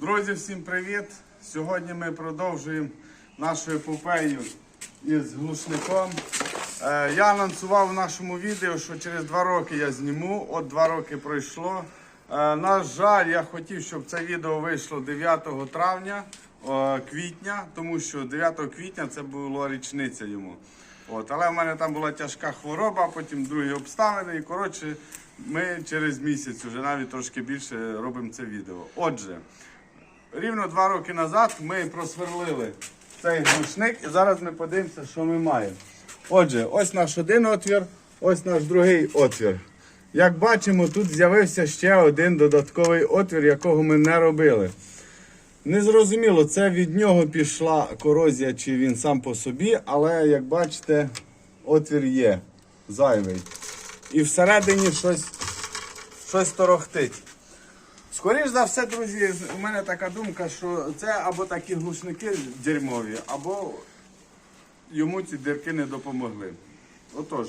Друзі, всім привіт! Сьогодні ми продовжуємо нашу епопею із глушником. Е, Я анонсував в нашому відео, що через два роки я зніму. От два роки пройшло. Е, На жаль, я хотів, щоб це відео вийшло 9 травня, е, квітня, тому що 9 квітня це була річниця йому. От, але в мене там була тяжка хвороба, потім другі обставини. І коротше, ми через місяць, вже навіть трошки більше робимо це відео. Отже, рівно два роки назад ми просверлили цей глушник, і зараз ми подивимося, що ми маємо. Отже, ось наш один отвір, ось наш другий отвір. Як бачимо, тут з'явився ще один додатковий отвір, якого ми не робили. Незрозуміло, це від нього пішла корозія, чи він сам по собі, але як бачите, отвір є зайвий. І всередині щось, щось торохтить. Скоріш за все, друзі, у мене така думка, що це або такі глушники дерьмові, або йому ці дірки не допомогли. Отож,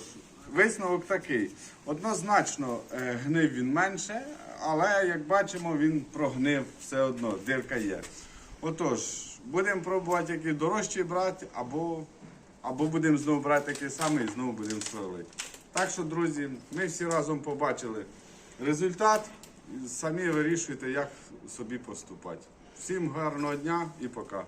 висновок такий. Однозначно е, гнив він менше, але як бачимо, він прогнив все одно, дирка є. Отож, будемо пробувати який дорожчий брати, або, або будемо знову брати такий самий і знову будемо сверлити. Так що, друзі, ми всі разом побачили результат. Самі вирішуйте, як собі поступати. Всім гарного дня і пока.